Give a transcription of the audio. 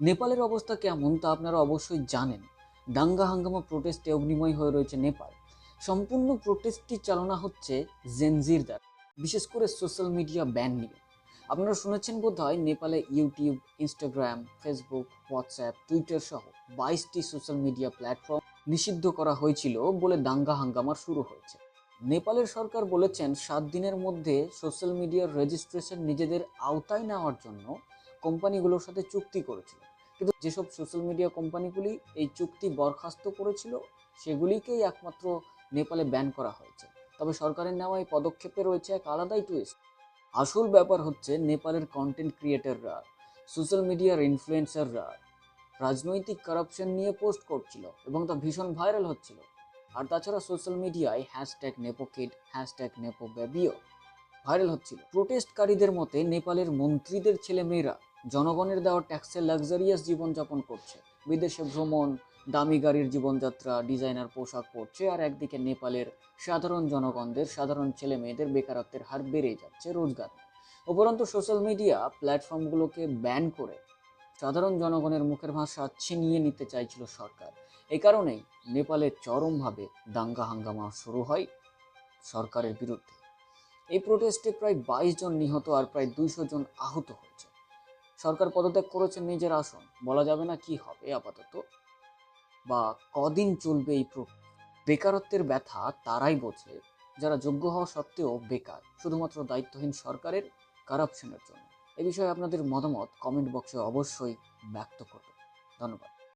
নেপালের অবস্থা কেমন তা আপনারা অবশ্যই জানেন। দাঙ্গা হাঙ্গামা প্রোটেস্টে অগ্নিময় হয়ে রয়েছে নেপাল। সম্পূর্ণ প্রোটেস্টটি চালনা হচ্ছে জেনজির দ্বারা, বিশেষ করে সোশ্যাল মিডিয়া ব্যান নিয়ে। আপনারা শুনেছেন বোধ হয় নেপালে YouTube, Instagram Facebook WhatsApp Twitter সহ বাইশটি সোশ্যাল মিডিয়া প্ল্যাটফর্ম নিষিদ্ধ করা হয়েছিল বলে দাঙ্গা হাঙ্গামার শুরু হয়েছে। নেপালের সরকার বলেছেন সাত দিনের মধ্যে সোশ্যাল মিডিয়ার রেজিস্ট্রেশন নিজেদের আওতায় নেওয়ার জন্য কোম্পানিগুলোর সাথে চুক্তি করেছিল। কিন্তু যেসব সোশ্যাল মিডিয়া কোম্পানিগুলি এই চুক্তি বরখাস্ত করেছিল, সেগুলিকেই একমাত্র নেপালে ব্যান করা হয়েছে। তবে সরকারের নেওয়া এই পদক্ষেপে রয়েছে এক আলাদাই টুইস্ট আসল ব্যাপার হচ্ছে নেপালের কন্টেন্ট ক্রিয়েটাররা সোশ্যাল মিডিয়ার ইনফ্লুয়েন্সাররা রাজনৈতিক কারাপশন নিয়ে পোস্ট করছিল এবং তা ভীষণ ভাইরাল হচ্ছিল। আর তাছাড়া সোশ্যাল মিডিয়ায় hashtag nepo kid hashtag nepo বেবিও viral হচ্ছিল। প্রোটেস্টকারীদের মতে নেপালের মন্ত্রীদের ছেলেমেয়েরা জনগণের দেওয়া ট্যাক্সে লাক্সারিয়াস জীবনযাপন করছে। বিদেশে ভ্রমণ, দামি গাড়ির জীবনযাত্রা ডিজাইনার পোশাক পরছে আর একদিকে নেপালের সাধারণ জনগণদের, সাধারণ ছেলে মেয়েদের বেকারত্বের হার বেড়ে যাচ্ছে রোজগার। উপরন্তু সোশ্যাল মিডিয়া প্ল্যাটফর্মগুলোকে ব্যান করে সাধারণ জনগণের মুখের ভাষা ছিনিয়ে নিতে চাইছিল সরকার। এই কারণেই নেপালে চরমভাবে দাঙ্গা হাঙ্গামা শুরু হয় সরকারের বিরুদ্ধে। এই প্রোটেস্টে প্রায় বাইশ জন নিহত আর প্রায় দুইশো জন আহত হয়েছে। সরকার পদত্যাগ করেছে, নিজের আসন। বলা যাবে না কি হবে আপাতত। বা কদিন চলবে এই বেকারত্বের ব্যথা তারাই বোঝে, যারা যোগ্য হওয়া সত্ত্বেও বেকার, শুধুমাত্র দায়িত্বহীন সরকারের কারাপশনের জন্য। এ বিষয়ে আপনাদের মতামত কমেন্ট বক্সে অবশ্যই ব্যক্ত করবে ধন্যবাদ।